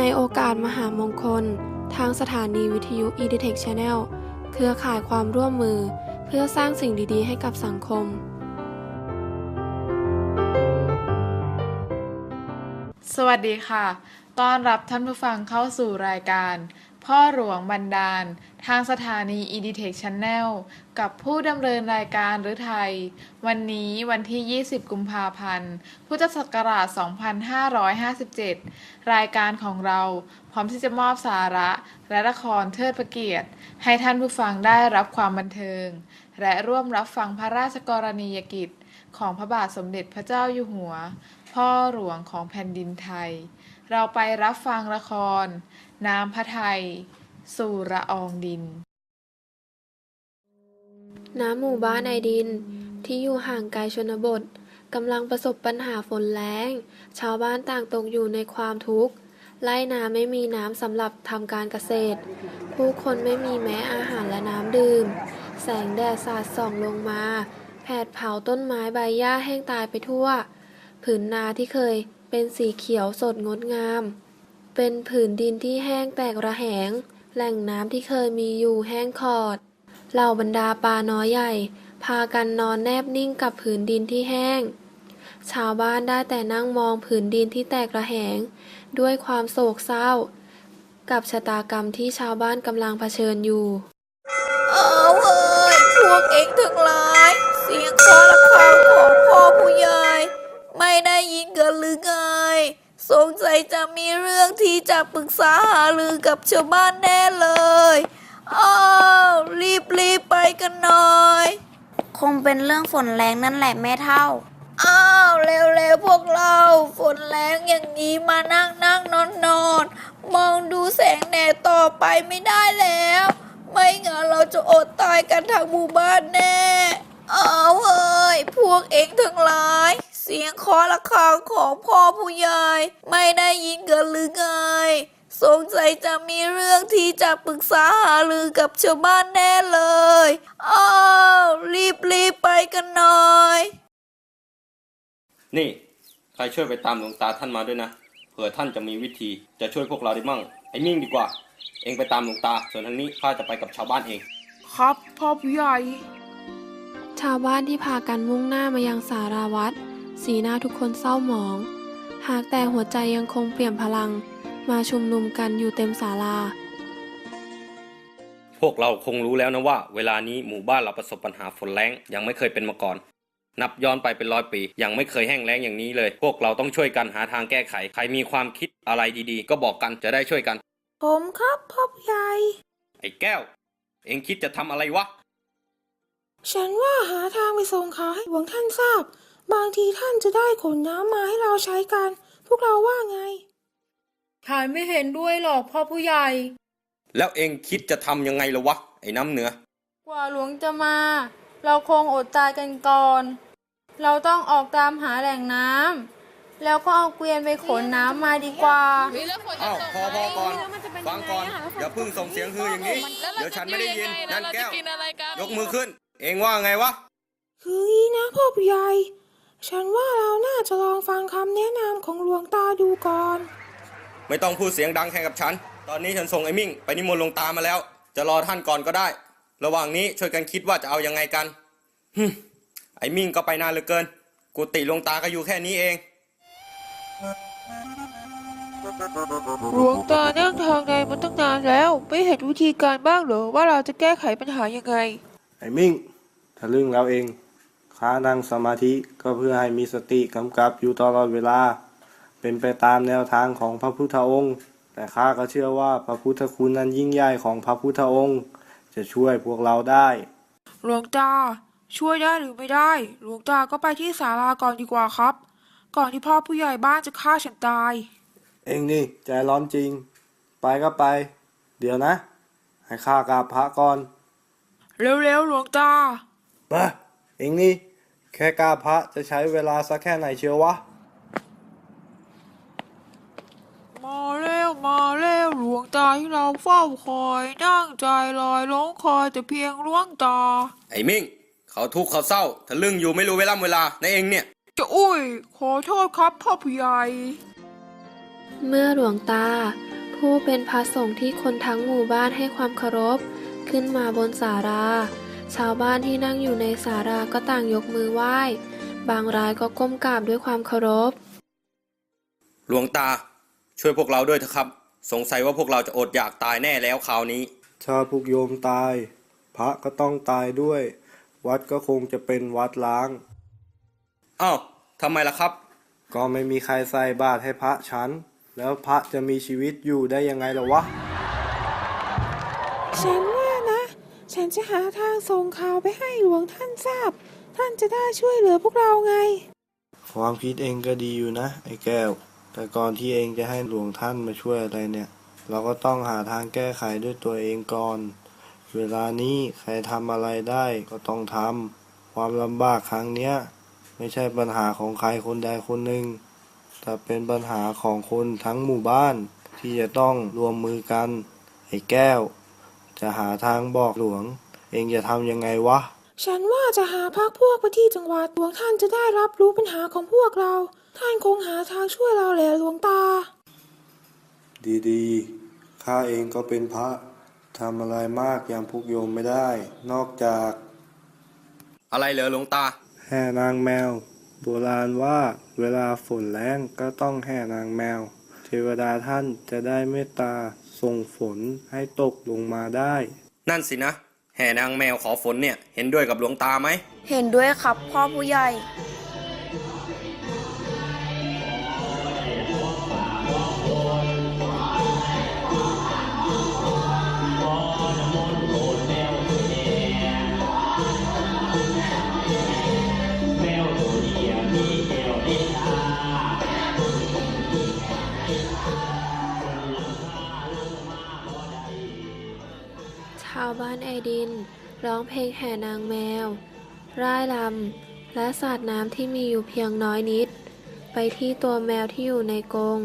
ในโอกาสมหามงคล ทางสถานีวิทยุ e d t e c h Channel เครือข่ายความร่วมมือ เพื่อสร้างสิ่งดี ๆ ให้กับสังคม สวัสดีค่ะ ต้อนรับท่านผู้ฟังเข้าสู่รายการ พ่อหลวงบันดาล ทางสถานี e d t e c h Channel กับผู้ดำเนินรายการหรือไทย วันนี้วันที่ 20 กุมภาพันธ์ พุทธศักราช 2557 รายการของเราพร้อมที่จะมอบสาระ และละครเทิดพระเกียรติ ให้ท่านผู้ฟังได้รับความบันเทิง และร่วมรับฟังพระราชกรณียกิจ ของพระบาทสมเด็จพระเจ้าอยู่หัว พ่อหลวงของแผ่นดินไทย เราไปรับฟังละคร น้ำพระไทย สู่ระอองดิน น้ำหมู่บ้านไอดิน ที่อยู่ห่างไกลชนบทกำลังประสบปัญหาฝนแล้งชาวบ้านต่างตกอยู่ในความทุกข์ไร่นาไม่มีน้ำสำหรับทำการเกษตร ผู้คนไม่มีแม้อาหารและน้ำดื่ม แสงแดดสาดส่องลงมา แผดเผาต้นไม้ใบหญ้าแห้งตายไปทั่ว ผืนนาที่เคยเป็นสีเขียวสดงดงาม เป็นผืนดินที่แห้งแตกระแหง แหล่งน้ำที่เคยมีอยู่แห้งขอด เหล่าบรรดาปลาน้อยใหญ่ พากันนอนแนบนิ่งกับผืนดินที่แห้ง ชาวบ้านได้แต่นั่งมองผืนดินที่แตกระแหง ด้วยความโศกเศร้า กับชะตากรรมที่ชาวบ้านกำลังเผชิญอยู่เอาเฮ้ยพวกเองทั้งหลาย เสียงขอละคางของพ่อผู้ใหญ่ ไม่ได้ยินกันหรือไง สงสัยจะมีเรื่องที่จะปรึกษาหารือกับชาวบ้านแน่เลย อ้าวรีบรีบๆไปกันหน่อย คงเป็นเรื่องฝนแรงนั่นแหละแม่เท่า อ้าวเร็วๆพวกเราฝนแรงอย่างนี้มานั่งนั่งนอนนอนมองดูแสงแดดต่อไปไม่ได้แล้ว ไม่งั้นเราจะอดตายกันทั้งหมู่บ้านแน่ เอาเฮ้ยพวกเองทั้งหลายเสียงเคอระฆังของพ่อผู้ใหญ่ไม่ได้ยินกันหรือไง สงสัยจะมีเรื่องที่จะปรึกษาหารือกับชาวบ้านแน่เลย อ้าว รีบรีบๆไปกันหน่อย นี่ ใครช่วยไปตามหลวงตาท่านมาด้วยนะ เผื่อท่านจะมีวิธีจะช่วยพวกเราได้มั่ง ไอ้มิ่งดีกว่า เองไปตามหลวงตา ส่วนทางนี้ข้าจะไปกับชาวบ้านเอง ครับพ่อผู้ใหญ่ ชาวบ้านที่พากันมุ่งหน้ามายังสาราวัด สีหน้าทุกคนเศร้าหมอง หากแต่หัวใจยังคงเปลี่ยนพลัง มาชุมนุมกันอยู่เต็มศาลา พวกเราคงรู้แล้วนะว่า เวลานี้หมู่บ้านเราประสบปัญหาฝนแล้งยังไม่เคยเป็นมาก่อน นับย้อนไปเป็นร้อยปี ยังไม่เคยแห้งแล้งอย่างนี้เลย พวกเราต้องช่วยกันหาทางแก้ไข ใครมีความคิดอะไรดีๆ ก็บอกกันจะได้ช่วยกัน ผมครับพ่อผู้ใหญ่ไอ้แก้ว เองคิดจะทำอะไรวะ ฉันว่าหาทางไปส่งข่าวให้หลวงท่านทราบ บางทีท่านจะได้ขนน้ำมาให้เราใช้กัน พวกเราว่าไงฉันไม่เห็นด้วยหรอกพ่อผู้ใหญ่ แล้วเองคิดจะทำยังไงละวะ ไอ้น้ำเหนือ กว่าหลวงจะมา เราคงอดตายกันก่อน เราต้องออกตามหาแหล่งน้ำแล้วก็เอาเกวียนไปขนน้ำมาดีกว่า อ้าวพอพอก่อนฟังก่อนอย่าเพิ่งส่งเสียงฮืออย่างนี้ เดี๋ยวฉันไม่ได้ยินนั่นแก้ว ยกมือขึ้น เองว่าไงวะ คืองี้นะพ่อผู้ใหญ่ ฉันว่าเราน่าจะลองฟังคำแนะนำของหลวงตาดูก่อน ไม่ต้องพูดเสียงดังแข่งกับฉัน ตอนนี้ฉันส่งไอ้มิ่งไปนิมนต์หลวงตามาแล้ว จะรอท่านก่อนก็ได้ ระหว่างนี้ช่วยกันคิดว่าจะเอายังไงกันฮึมไอ้มิ่งก็ไปนานเหลือเกิน กุฏิหลวงตาก็อยู่แค่นี้เอง หลวงตานั่งทางในมันตั้งนานแล้ว ไม่เห็นวิธีการบ้างเหรอว่าเราจะแก้ไขปัญหายังไง ไอ้มิ่งทะลึ่งแล้วเอง ข้านั่งสมาธิก็เพื่อให้มีสติกำกับอยู่ตลอดเวลา เป็นไปตามแนวทางของพระพุทธองค์ แต่ข้าก็เชื่อว่าพระพุทธคุณนั้นยิ่งใหญ่ของพระพุทธองค์ จะช่วยพวกเราได้ หลวงตา ช่วยได้หรือไม่ได้ หลวงตาก็ไปที่ศาลาก่อนดีกว่าครับ ก่อนที่พ่อผู้ใหญ่บ้านจะฆ่าฉันตาย เองนี่ใจร้อนจริง ไปก็ไป เดี๋ยวนะ ให้ข้ากราบพระก่อน เร็วๆหลวงตามาเองนี่ แค่กราบพระจะใช้เวลาสักแค่ไหนเชียววะ มาแล้วมาแล้วหลวงตาที่เราเฝ้าคอยนั่งใจลอยลงคอยแต่เพียงหลวงตา ไอ้มิ่ง เขาทุกข์เขาเศร้าทะลึ่งอยู่ไม่รู้เวลาเวลาในเองเนี่ย จะอุ้ย ขอโทษครับพ่อผู้ใหญ่ เมื่อหลวงตา ผู้เป็นพระสงฆ์ที่คนทั้งหมู่บ้านให้ความเคารพ ขึ้นมาบนศาลา ชาวบ้านที่นั่งอยู่ในศาลาก็ต่างยกมือไหว้ บางรายก็ก้มกราบด้วยความเคารพ หลวงตา ช่วยพวกเราด้วยเถอะครับ สงสัยว่าพวกเราจะอดอยากตายแน่แล้วคราวนี้ถ้าพวกโยมตาย พระก็ต้องตายด้วย วัดก็คงจะเป็นวัดล้างอ้าวทำไมล่ะครับ ก็ไม่มีใครใส่บาตรให้พระฉัน แล้วพระจะมีชีวิตอยู่ได้ยังไงล่ะวะ ฉันว่านะ ฉันจะหาทางส่งข่าวไปให้หลวงท่านทราบ ท่านจะได้ช่วยเหลือพวกเราไง ความคิดเองก็ดีอยู่นะ ไอ้แก้ว แต่ก่อนที่เองจะให้หลวงท่านมาช่วยอะไรเนี่ย เราก็ต้องหาทางแก้ไขด้วยตัวเองก่อน เวลานี้ใครทำอะไรได้ก็ต้องทำความลำบากครั้งเนี้ย ไม่ใช่ปัญหาของใครคนใดคนหนึ่งแต่เป็นปัญหาของคนทั้งหมู่บ้านที่จะต้องรวมมือกัน ไอ้แก้ว จะหาทางบอกหลวง เองจะทำยังไงวะ ฉันว่าจะหาพักพวกไปที่จังหวัดหลวงท่านจะได้รับรู้ปัญหาของพวกเรา ท่านคงหาทางช่วยเราแหละหลวงตา ดีๆ ข้าเองก็เป็นพระทำอะไรมากอย่างพวกโยมไม่ได้ นอกจากอะไรเหรอหลวงตา แห่นางแมว โบราณว่าเวลาฝนแรงก็ต้องแห่นางแมว เทวดาท่านจะได้เมตตา ส่งฝนให้ตกลงมาได้ นั่นสินะ แห่นางแมวขอฝนเนี่ย เห็นด้วยกับหลวงตาไหม เห็นด้วยครับพ่อผู้ใหญ่าวบ้านไอดิน ร้องเพลงแห่นางแมว ร่ายรำและสาดน้ำที่มีอยู่เพียงน้อยนิด ไปที่ตัวแมวที่อยู่ในกรง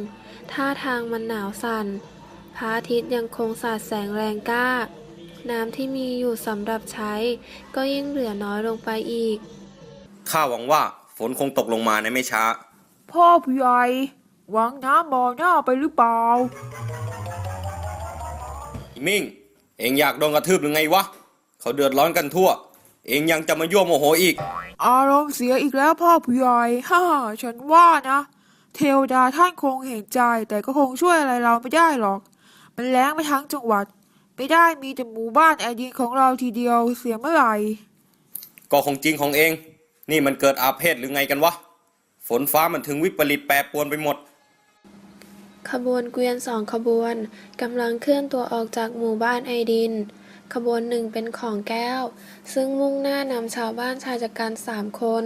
ท่าทางมันหนาวสั่นพระอาทิตย์ยังคงสาดแสงแรงกล้า น้ำที่มีอยู่สำหรับใช้ ก็ยิ่งเหลือน้อยลงไปอีก ข้าหวังว่าฝนคงตกลงมาในไม่ช้า พ่อผู้ใหญ่วางน้ำบ่อหน้าไปหรือเปล่าอีมิ่ง เองอยากโดนกระทืบหรือไงวะ เขาเดือดร้อนกันทั่ว เองยังจะมายั่วโมโหอีก อารมณ์เสียอีกแล้วพ่อผู้ใหญ่ฮ่าฉันว่านะ เทวดาท่านคงเห็นใจ แต่ก็คงช่วยอะไรเราไม่ได้หรอก มันแล้งไปทั้งจังหวัด ไม่ได้มีแต่หมู่บ้านไอดินของเราทีเดียวเสียเมื่อไหร่ ก็คงจริงของเอง นี่มันเกิดอาเพศหรือไงกันวะ ฝนฟ้ามันถึงวิปริตแปรปรวนไปหมด ขบวนเกวียนสองขบวนกำลังเคลื่อนตัวออกจากหมู่บ้านไอดิน ขบวนหนึ่งเป็นของแก้ว ซึ่งมุ่งหน้านำชาวบ้านชายจัดการสามคน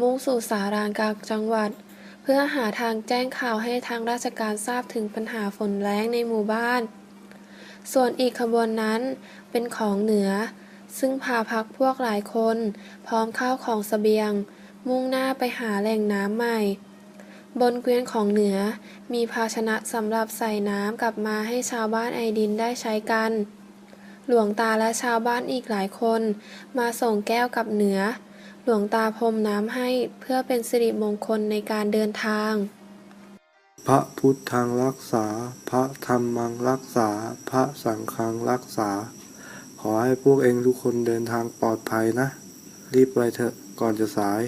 มุ่งสู่สารางกลางจังหวัด เพื่อหาทางแจ้งข่าวให้ทางราชการทราบถึงปัญหาฝนแล้งในหมู่บ้าน ส่วนอีกขบวนนั้นเป็นของเหนือ ซึ่งพาพักพวกหลายคน พร้อมข้าวของเสบียง มุ่งหน้าไปหาแหล่งน้ำใหม่ บนเกวียนของเหนือ มีภาชนะสำหรับใส่น้ำกลับมาให้ชาวบ้านไอดินได้ใช้กัน หลวงตาและชาวบ้านอีกหลายคน มาส่งแก้วกับเหนือ หลวงตาพรมน้ำให้เพื่อเป็นสิริมงคลในการเดินทาง พระพุทธังรักษา พระธรรมังรักษา พระสังฆังรักษา ขอให้พวกเองทุกคนเดินทางปลอดภัยนะ รีบไปเถอะก่อนจะสาย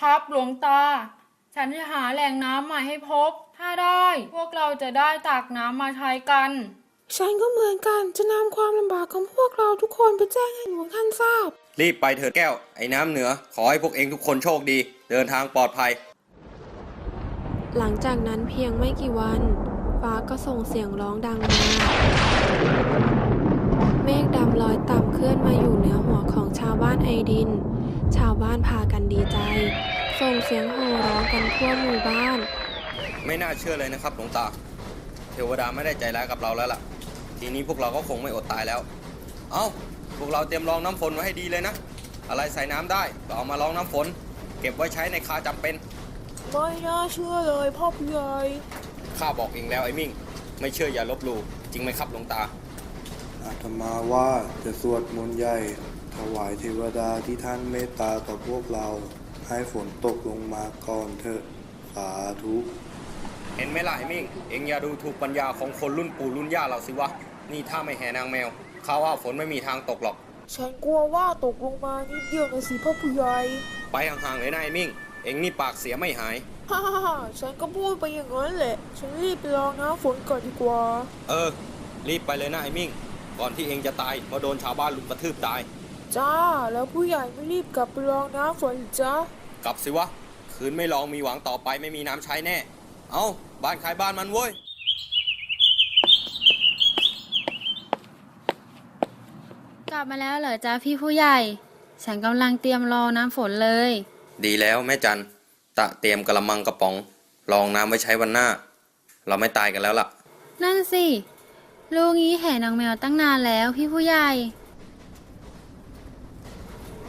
ครับหลวงตา ฉันจะหาแหล่งน้ำใหม่ให้พบ ถ้าได้ พวกเราจะได้ตักน้ำมาใช้กัน ฉันก็เหมือนกันจะนำความลำบากของพวกเราทุกคนไปแจ้งให้หลวงท่านทราบ รีบไปเถิดแก้ว ไอ้น้ำเหนือ ขอให้พวกเองทุกคนโชคดี เดินทางปลอดภัย หลังจากนั้นเพียงไม่กี่วัน ฟ้าก็ส่งเสียงร้องดังมาเมฆดำลอยต่ำเคลื่อนมาอยู่เหนือหัวของชาวบ้านไอดิน ชาวบ้านพากันดีใจ ส่งเสียงโห่ร้องกันทั่วหมู่บ้าน ไม่น่าเชื่อเลยนะครับหลวงตา เทวดาไม่ได้ใจร้ายกับเราแล้วล่ะ ทีนี้พวกเราก็คงไม่อดตายแล้ว เอ้า พวกเราเตรียมรองน้ำฝนไว้ให้ดีเลยนะ อะไรใส่น้ำได้ก็เอามาลองน้ำฝน เก็บไว้ใช้ในคาจำเป็น ไม่น่าเชื่อเลยพ่อผู้ใหญ่ข้าบอกเองแล้วไอ้มิ่ง ไม่เชื่ออย่าลบหลู่จริงไหมครับหลวงตา อาตมาว่าจะสวดมนต์ใหญ่ ถวายเทวดาที่ท่านเมตตาต่อพวกเรา ให้ฝนตกลงมาก่อนเถอะสาธุเห็นไหมล่ะไอ้มิ่งเอ็งอย่าดูถูกปัญญาของคนรุ่นปู่รุ่นย่าเราสิวะ นี่ถ้าไม่แห่นางแมวข้าว่าฝนไม่มีทางตกหรอก ฉันกลัวว่าตกลงมานิดเดียวนะสิพ่อผู้ใหญ่ไปห่างๆเลยนะไอ้มิ่ง เอ็งนี่ปากเสียไม่หาย ฮ่าฮ่าฮ่าฉันก็พูดไปอย่างนั้นแหละ ฉันรีบไปรองน้ำฝนก่อนดีกว่า เออ รีบไปเลยนะไอ้มิ่ง ก่อนที่เอ็งจะตายเพราะโดนชาวบ้านลุมกระทืบตาย จ้า แล้วผู้ใหญ่ไม่รีบกลับไปรองน้ำฝนหรือจ้ากลับสิวะ คืนไม่ลองมีหวังต่อไปไม่มีน้ำใช้แน่ เอาบ้านใครบ้านมันเว้ย กลับมาแล้วเหรอจ๊ะพี่ผู้ใหญ่ ฉันกำลังเตรียมรอน้ำฝนเลย ดีแล้วแม่จันตะเตรียมกระมังกระป๋องรองน้ำไว้ใช้วันหน้า เราไม่ตายกันแล้วล่ะ นั่นสิ ลูกงี้แห่นางแมวตั้งนานแล้วพี่ผู้ใหญ่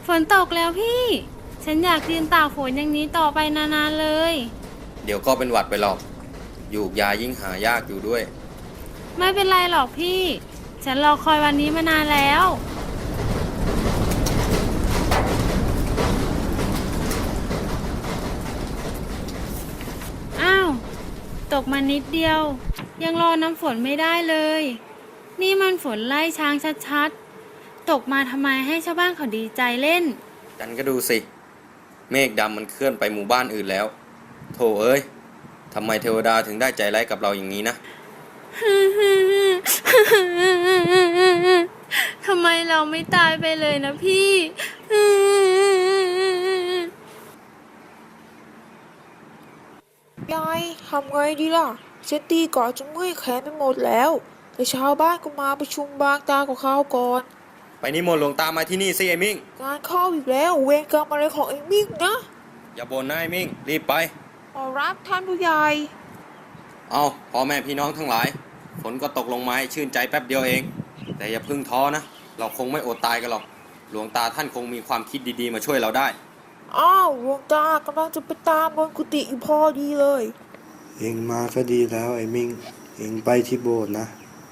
ฝนตกแล้วพี่ ฉันอยากยืนตากฝนอย่างนี้ต่อไปนานๆเลย เดี๋ยวก็เป็นหวัดไปหรอก อยู่ยายิ่งหายากอยู่ด้วย ไม่เป็นไรหรอกพี่ ฉันรอคอยวันนี้มานานแล้ว อ้าว ตกมานิดเดียว ยังรอน้ำฝนไม่ได้เลย นี่มันฝนไล่ช้างชัดๆ ตกมาทำไมให้ชาวบ้านเขาดีใจเล่นจันก็ดูสิ เมฆดำมันเคลื่อนไปหมู่บ้านอื่นแล้ว โถเอ้ยทำไมเทวดาถึงได้ใจร้ายกับเราอย่างนี้นะ ทำไมเราไม่ตายไปเลยนะพี่ ยายทำไงดีล่ะฉันตีก่อนจนเมื่อยแขนไปหมดแล้ว แต่ชาวบ้านก็มาประชุมบางตากับข้าวก่อน ไปนิมนต์หลวงตามาที่นี่สิไอ้มิ่ง งานเข้าอีกแล้วเวรกรรมอะไรของไอ้มิกนะอย่าบ่นนะไอ้มิ่ง รีบไป ขอรับท่านผู้ใหญ่ เอาพ่อแม่พี่น้องทั้งหลาย ฝนก็ตกลงมาให้ชื่นใจแป๊บเดียวเอง แต่อย่าเพึ่งท้อนะ เราคงไม่อดตายกันหรอก หลวงตาท่านคงมีความคิดดีๆมาช่วยเราได้ อ้าวหลวงตากำลังจะไปตามบนกุฏิอยู่พอดีเลย เองมาก็ดีแล้วไอ้มิง เองไปที่โบสถ์นะ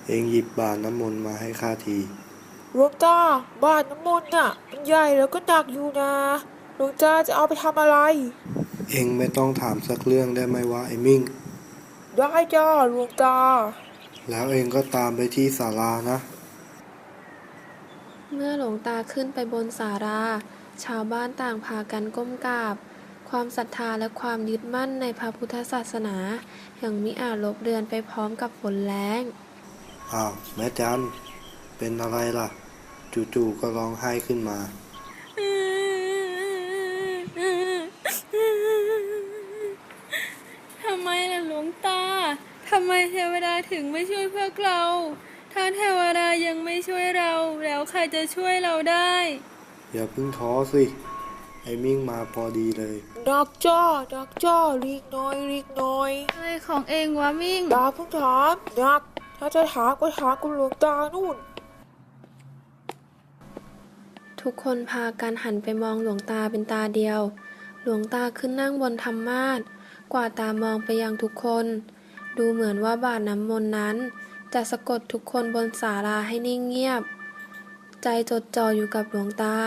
เองหยิบบาตรน้ำมนต์มาให้ข้าที หลวงตาบ้านน้ำมนต์น่ะมันใหญ่แล้วก็หนักอยู่นะหลวงตาจะเอาไปทำอะไร เองไม่ต้องถามสักเรื่องได้ไหมวะไอ้มิงได้จ้าหลวงตา แล้วเองก็ตามไปที่ศาลานะ เมื่อหลวงตาขึ้นไปบนศาลาชาวบ้านต่างพากันก้มกราบ ความศรัทธาและความยึดมั่นในพระพุทธศาสนาอย่างมิอาจลบเลือนไปพร้อมกับฝนแล้งอ้าวแม่จันเป็นอะไรล่ะ จู่ๆก็ร้องไห้ขึ้นมา ทำไมล่ะหลวงตา ทำไมเทวดาถึงไม่ช่วยพวกเรา ถ้าเทวดายังไม่ช่วยเรา แล้วใครจะช่วยเราได้ อย่าเพิ่งท้อสิ ไอ้มิ่งมาพอดีเลยดักจ้าดักจ้าลีกหน้อยลีกหน้อยอะไรของเองวะมิ่งตาเพิ่งถามดัก ถ้าจะถามก็ถามกับหลวงตานู่น ทุกคนพากันหันไปมองหลวงตาเป็นตาเดียว หลวงตาขึ้นนั่งบนธรรมาสกว่าตามองไปยังทุกคน ดูเหมือนว่าบาทน้ำมนต์นั้น จะสะกดทุกคนบนศาลาให้นิ่งเงียบ ใจจดจ่ออยู่กับหลวงตา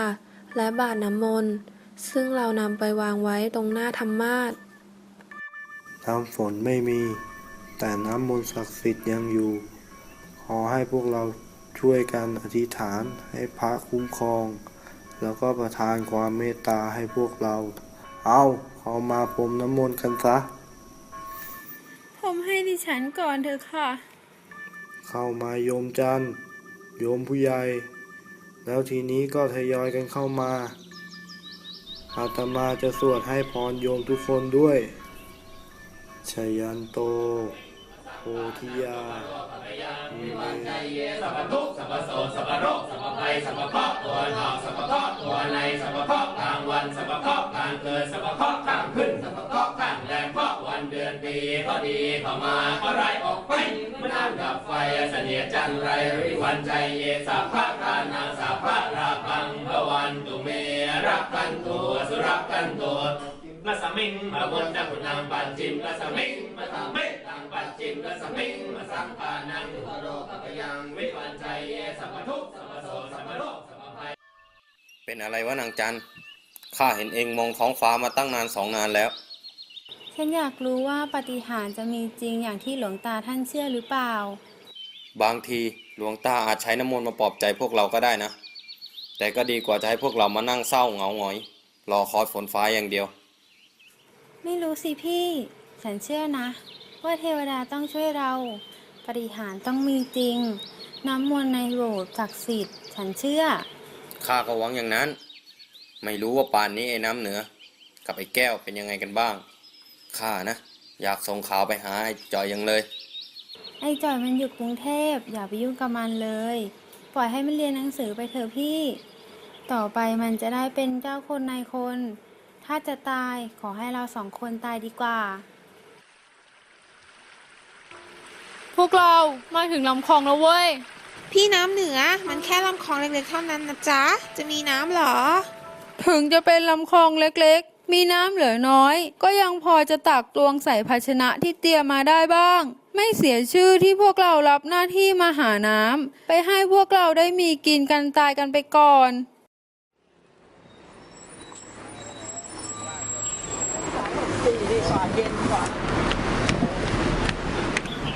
และบาทน้ำมนต์ซึ่งเรานำไปวางไว้ตรงหน้าธรรมาสน้ำฝนไม่มี แต่น้ำมนต์ศักดิ์สิทธิ์ยังอยู่ ขอให้พวกเรา ช่วยกันอธิษฐานให้พระคุ้มครอง แล้วก็ประทานความเมตตาให้พวกเรา เอาเอามาพรมน้ำมนต์กันซะผมให้ดิฉันก่อนเถอะค่ะ เข้ามาโยมจันทร์โยมผู้ใหญ่ แล้วทีนี้ก็ทยอยกันเข้ามาอาตมาจะสวดให้พรโยมทุกคนด้วยชยันโต โพธิยามีวันใจเยเยสัพพทุกสัพพโสสัพพโรคสัพพภัยสัพพเพราตัวนอกสัพพเพราตัวในสัพพเคะห์กลางวันสัพพเคะห์กลางคืนสัพพเพราะห์างคืนสัพพเพราะห์างแรงเพราะวันเดือนปีก็ดีเข้ามาก็ไรออกไปมันนั่งดับไฟเสนียจันไรริวันใจเยสัพพะทานังสัพพะราพังพระวันตุเมรักกันตัวสุรักกันตัว งปัจจิมละสมิงมาสังเมตังปัจจิมละสมิงมาสังปานังทุกโรคปยังวิวันใจเยสัพพทุกข์สัพพโสสัพพโรคสัพพภัยเป็นอะไรวะนางจันข้าเห็นเองมองท้องฟ้ามาตั้งนานสองนานแล้วฉฉันอยากรู้ว่าปาฏิหาริย์จะมีจริงอย่างที่หลวงตาท่านเชื่อหรือเปล่า บางทีหลวงตาอาจใช้น้ำมนต์มาปลอบใจพวกเราก็ได้นะ แต่ก็ดีกว่าจะให้พวกเรามานั่งเศร้าเหงาหงอย รอคอยฝนฟ้าอย่างเดียว ไม่รู้สิพี่ ฉันเชื่อนะ ว่าเทวดาต้องช่วยเราปาฏิหาริย์ต้องมีจริง น้ำมนต์ในโบสถ์ศักดิ์สิทธิ์ ฉันเชื่อ ข้าก็หวังอย่างนั้น ไม่รู้ว่าป่านนี้ไอ้น้ำเหนือ กับไอ้แก้วเป็นยังไงกันบ้าง ข้านะ อยากส่งข่าวไปหาไอ้จอยยังเลย ไอ้จอยมันอยู่กรุงเทพ อย่าไปยุ่งกับมันเลย ปล่อยให้มันเรียนหนังสือไปเถอะพี่ ต่อไปมันจะได้เป็นเจ้าคนนายคน ถ้าจะตายขอให้เราสองคนตายดีกว่า พวกเรามาถึงลำคลองแล้วเว้ย พี่น้ำเหนือมันแค่ลำคลองเล็กๆเท่านั้นนะจ๊ะ จะมีน้ำเหรอ ถึงจะเป็นลำคลองเล็กๆ มีน้ำเหลือน้อย ก็ยังพอจะตักตวงใส่ภาชนะที่เตรียมมาได้บ้าง ไม่เสียชื่อที่พวกเรารับหน้าที่มาหาน้ำไปให้พวกเราได้มีกินกันตายกันไปก่อน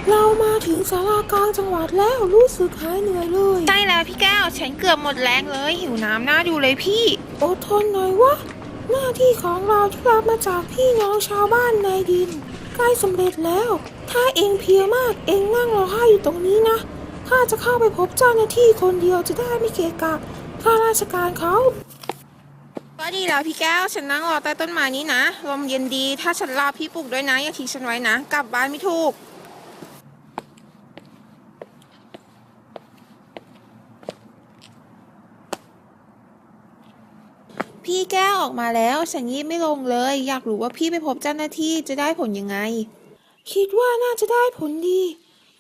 เรามาถึงสารากลางจังหวัดแล้วรู้สึกหายเหนื่อยเลย ใช่แล้วพี่แก้วฉันเกือบหมดแรงเลย หิวน้ำน่าดูเลยพี่ อดทนหน่อยวะ หน้าที่ของเราที่รับมาจากพี่น้องชาวบ้านในดิน ใกล้สำเร็จแล้ว ถ้าเองเพลียมากเองนั่งรอข้าอยู่ตรงนี้นะข้าจะเข้าไปพบเจ้าหน้าที่คนเดียวจะได้ไม่เกะกะข้าราชการเขาก็ดีแล้วพี่แก้วฉันนั่งรอใต้ต้นไม้นี้นะลมเย็นดี ถ้าฉันลาพี่ปลุกด้วยนะอย่าทิ้งฉันไว้นะ กลับบ้านไม่ถูก พี่แก้วออกมาแล้วฉันยีบไม่ลงเลย อยากรู้ว่าพี่ไปพบเจ้าหน้าที่จะได้ผลยังไง คิดว่าน่าจะได้ผลดี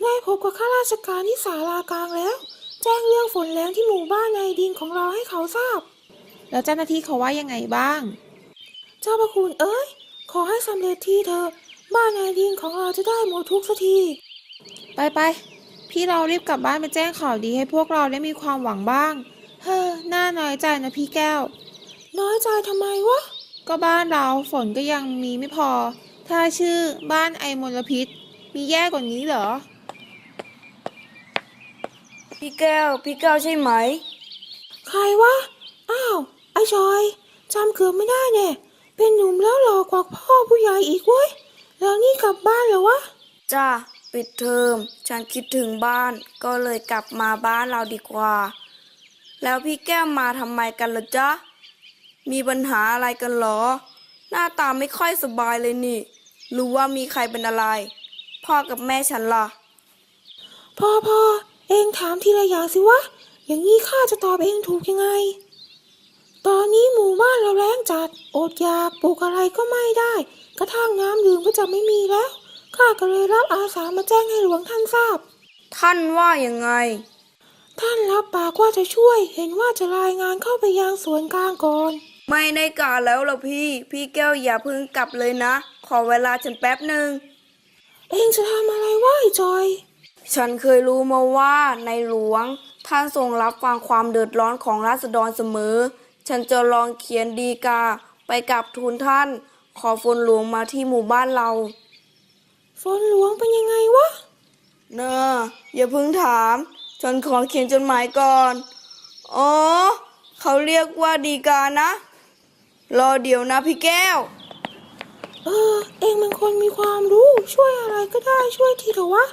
ได้พบกับข้าราชการที่ศาลากลางแล้ว แจ้งเรื่องฝนแรงที่หมู่บ้านในดินของเราให้เขาทราบ แล้วเจ้าหน้าที่เขาว่ายังไงบ้าง เจ้าพระคุณเอ้ย ขอให้สำเร็จทีเถอะบ้านในดินของเราจะได้หมดทุกข์สักทีไปไปๆพี่เรารีบกลับบ้านไปแจ้งข่าวดีให้พวกเราได้มีความหวังบ้าง เฮ้อน่าน้อยใจนะพี่แก้ว น้อยใจทำไมวะ ก็บ้านเราฝนก็ยังมีไม่พอ ถ้าชื่อบ้านไอมลพิษ มีแย่กว่านี้เหรอ พี่แก้ว พี่แก้วใช่ไหม ใครวะ อ้าว ไอ้ชอยจำเกือบไม่ได้แน่เป็นหนุ่มแล้วหล่อกว่าพ่อผู้ใหญ่อีกเว้ย แล้วนี่กลับบ้านเหรอวะ จ้า ปิดเทอม ฉันคิดถึงบ้าน ก็เลยกลับมาบ้านเราดีกว่า แล้วพี่แก้วมาทำไมกันล่ะจ๊ะ มีปัญหาอะไรกันเหรอ หน้าตาไม่ค่อยสบายเลยนี่ รู้ว่ามีใครเป็นอะไร พ่อกับแม่ฉันล่ะ พ่อพ่อเองถามทีละอย่างสิวะ อย่างนี้ข้าจะตอบเองถูกยังไง ตอนนี้หมู่บ้านเราแล้งจัด อดอยากปลูกอะไรก็ไม่ได้ กระทั่งน้ำดื่มก็จะไม่มีแล้ว ข้าก็เลยรับอาสามาแจ้งให้หลวงท่านทราบ ท่านว่ายังไง ท่านรับปากว่าจะช่วย เห็นว่าจะรายงานเข้าไปยังส่วนกลางก่อน ไม่ได้การแล้วล่ะพี่ พี่แก้วอย่าเพิ่งกลับเลยนะ ขอเวลาฉันแป๊บหนึ่ง เองจะทำอะไรวะไอ้จอย ฉันเคยรู้มาว่าในหลวง ท่านทรงรับฟังความเดือดร้อนของราษฎรเสมอ ฉันจะลองเขียนดีกา ไปกับทูลท่าน ขอฝนหลวงมาที่หมู่บ้านเรา ฝนหลวงเป็นยังไงวะ เนอะอย่าเพิ่งถาม ฉันขอเขียนจดหมายก่อน อ๋อ เขาเรียกว่าดีกานะ รอเดี๋ยวนะพี่แก้ว เออ เองเป็นคนมีความรู้ ช่วยอะไรก็ได้ช่วยทีเถอะวะ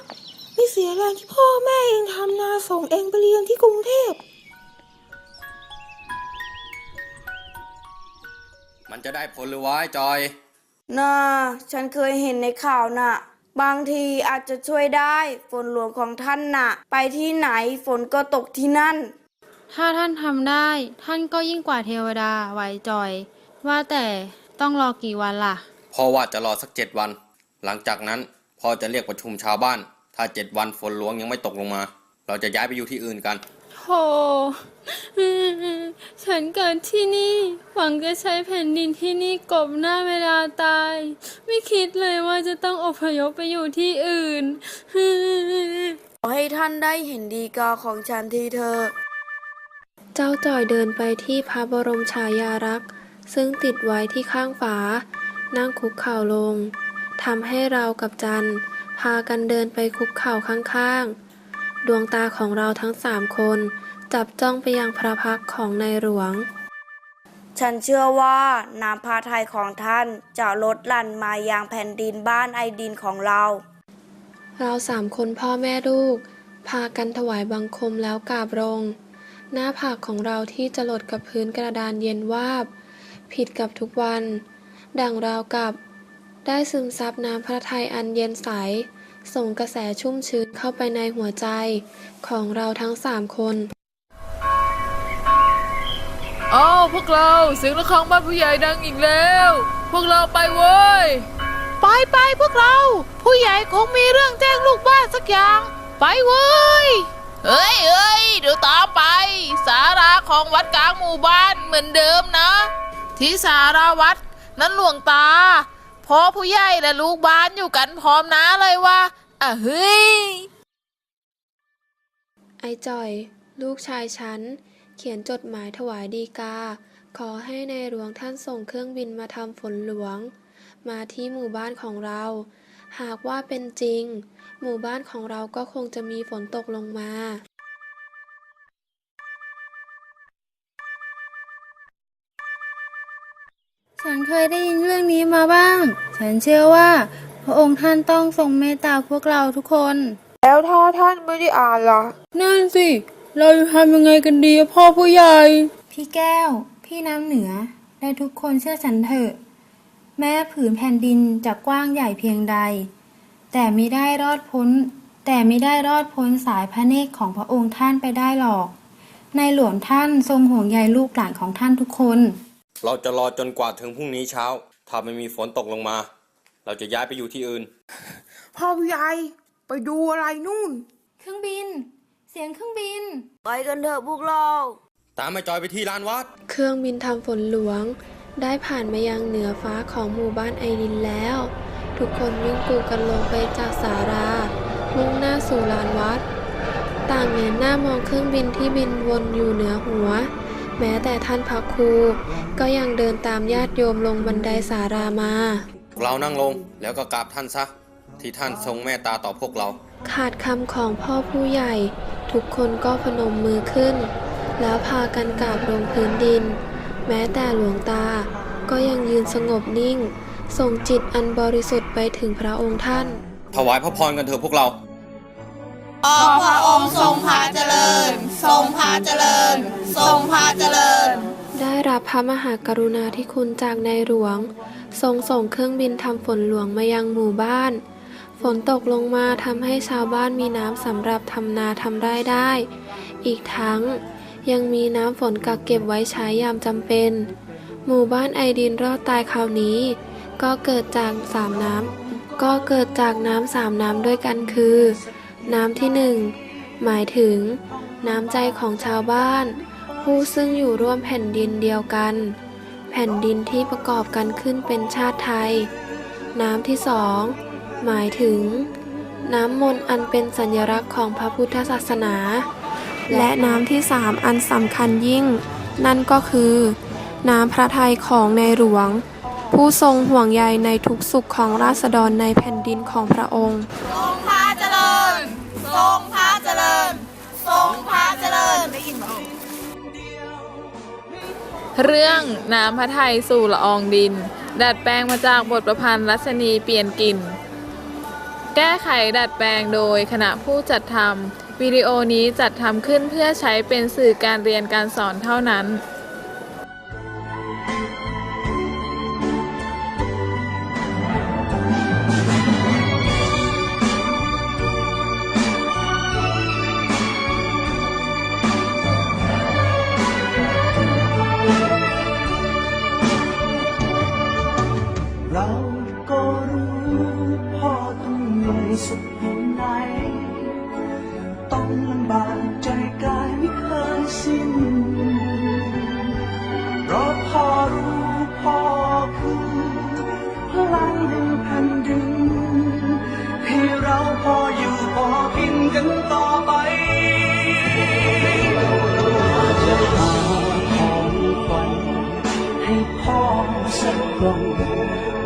ไม่เสียแรงที่พ่อแม่เองทำนาส่งเองไปเรียนที่กรุงเทพ มันจะได้ผลหรือวะไอ้จอย น่า ฉันเคยเห็นในข่าวน่ะ บางทีอาจจะช่วยได้ ฝนหลวงของท่านน่ะ ไปที่ไหนฝนก็ตกที่นั่น ถ้าท่านทำได้ ท่านก็ยิ่งกว่าเทวดาไวจอย ว่าแต่ต้องรอกี่วันล่ะ พ่อว่าจะรอสักเจ็ดวัน หลังจากนั้นพ่อจะเรียกประชุมชาวบ้าน ถ้าเจ็ดวันฝนหลวงยังไม่ตกลงมา เราจะย้ายไปอยู่ที่อื่นกันโธ่ฉันเกิดที่นี่ หวังจะใช้แผ่นดินที่นี่กบหน้าเวลาตาย ไม่คิดเลยว่าจะต้องอพยพไปอยู่ที่อื่น ขอให้ท่านได้เห็นดีกาของฉันทีเถอะเจ้าจอยเดินไปที่พระบรมฉายาลักษณ์ ซึ่งติดไว้ที่ข้างฝา นั่งคุกเข่าลงทำให้เรากับจันพากันเดินไปคุกเข่าข้างๆ ดวงตาของเราทั้งสามคน จับจ้องไปยังพระพักตร์ของในหลวง ฉันเชื่อว่าน้ำพระทัยของท่านจะลดหลั่นมายังแผ่นดินบ้านไอดินของเรา เราสามคนพ่อแม่ลูก พากันถวายบังคมแล้วกราบลงหน้าผากของเราที่จะหลดกับพื้นกระดานเย็นวาบ ผิดกับทุกวัน ดังราวกับ ได้ซึมซับน้ำพระทัยอันเย็นใส ส่งกระแสชุ่มชื้นเข้าไปในหัวใจ ของเราทั้งสามคนอ้าวพวกเราเสียงระฆังบ้านผู้ใหญ่ดังอีกแล้ว พวกเราไปเว้ย ไปไปพวกเรา ผู้ใหญ่คงมีเรื่องแจ้งลูกบ้านสักอย่าง ไปเว้ย เฮ้ยเฮ้ยเดี๋ยวตามไป สาราของวัดกลางหมู่บ้านเหมือนเดิมนะ ที่สารวัดนั้นหลวงตาพ่อผู้ใหญ่และลูกบ้านอยู่กันพร้อมนะเลยว่าอะเฮ้ย ไอจ่อย ลูกชายฉัน เขียนจดหมายถวายดีกา ขอให้ในหลวงท่านส่งเครื่องบินมาทำฝนหลวง มาที่หมู่บ้านของเรา หากว่าเป็นจริง หมู่บ้านของเราก็คงจะมีฝนตกลงมา ฉันเคยได้ยินเรื่องนี้มาบ้าง ฉันเชื่อว่า พระองค์ท่านต้องทรงเมตตาพวกเราทุกคน แล้วถ้าท่านไม่ได้อ่านล่ะ นั่นสิ เราจะทำยังไงกันดีอะพ่อผู้ใหญ่ พี่แก้ว พี่น้ำเหนือ และทุกคนเชื่อฉันเถอะ แม้ผืนแผ่นดินจะกว้างใหญ่เพียงใด แต่ไม่ได้รอดพ้น แต่ไม่ได้รอดพ้นสายพระเนตรของพระองค์ท่านไปได้หรอก ในหลวงท่านทรงห่วงใยลูกหลานของท่านทุกคน เราจะรอจนกว่าถึงพรุ่งนี้เช้า ถ้าไม่มีฝนตกลงมา เราจะย้ายไปอยู่ที่อื่น พ่อผู้ใหญ่ไปดูอะไรนู่น เครื่องบิน เสียงเครื่องบิน ไปกันเถอะพวกเรา ตามไอ้จอยไปที่ลานวัด เครื่องบินทำฝนหลวง ได้ผ่านมายังเหนือฟ้าของหมู่บ้านไอรินแล้ว ทุกคนวิ่งกรูกันลงไปจากสารามุ่งหน้าสู่ลานวัด ต่างเงยหน้ามองเครื่องบินที่บินวนอยู่เหนือหัว แม้แต่ท่านพระครู ก็ยังเดินตามญาติโยมลงบันไดสารามาเรานั่งลงแล้วก็กราบท่านซะ ที่ท่านทรงเมตตาต่อพวกเรา ขาดคำของพ่อผู้ใหญ่ ทุกคนก็พนมมือขึ้น แล้วพากันกราบลงพื้นดิน แม้แต่หลวงตา ก็ยังยืนสงบนิ่ง ส่งจิตอันบริสุทธิ์ไปถึงพระองค์ท่าน ถวายพระพรกันเถอะพวกเราขอพระองค์ทรงพาเจริญ ทรงพาเจริญ ทรงพาเจริญ ได้รับพระมหากรุณาธิคุณจากในหลวง ทรงส่งเครื่องบินทำฝนหลวงมายังหมู่บ้าน ฝนตกลงมาทำให้ชาวบ้านมีน้ำสำหรับทำนาทำไร่ได้ อีกทั้งยังมีน้ำฝนกักเก็บไว้ใช้ยามจำเป็น หมู่บ้านไอดินรอดตายคราวนี้ ก็เกิดจากสามน้ำก็เกิดจากน้ำสามน้ำด้วยกันคือ น้ำที่หนึ่งหมายถึง น้ำใจของชาวบ้าน ผู้ซึ่งอยู่ร่วมแผ่นดินเดียวกัน แผ่นดินที่ประกอบกันขึ้นเป็นชาติไทย น้ำที่สองหมายถึง น้ำมนต์อันเป็นสัญลักษณ์ของพระพุทธศาสนา และน้ำที่สามอันสำคัญยิ่ง นั่นก็คือ น้ำพระทัยของในหลวง ผู้ทรงห่วงใยในทุกสุขของราษฎรในแผ่นดินของพระองค์ เรื่องน้ำพระไทยสู่ละอองดิน ดัดแปลงมาจากบทประพันธ์รัชนีเปลี่ยนกลิ่น แก้ไขดัดแปลงโดยคณะผู้จัดทำวิดีโอนี้จัดทำขึ้นเพื่อใช้เป็นสื่อการเรียนการสอนเท่านั้น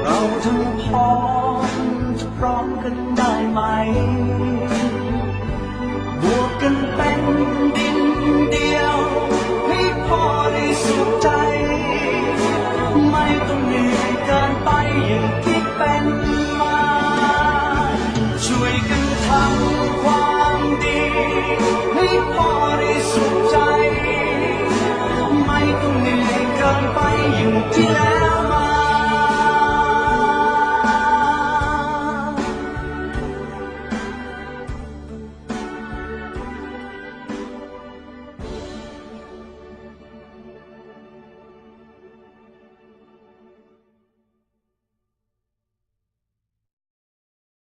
เราทั้งพร้อมจะพร้อมกันได้ไหม บวกกันเป็นดินเดียวให้พอได้สุขใจ ไม่ต้องเหนื่อยกินไปอย่างที่เป็นมา ช่วยกันทำความดี ให้พอได้สุขใจ ไม่ต้องเหนื่อยกินไปอย่างที่แล้วมา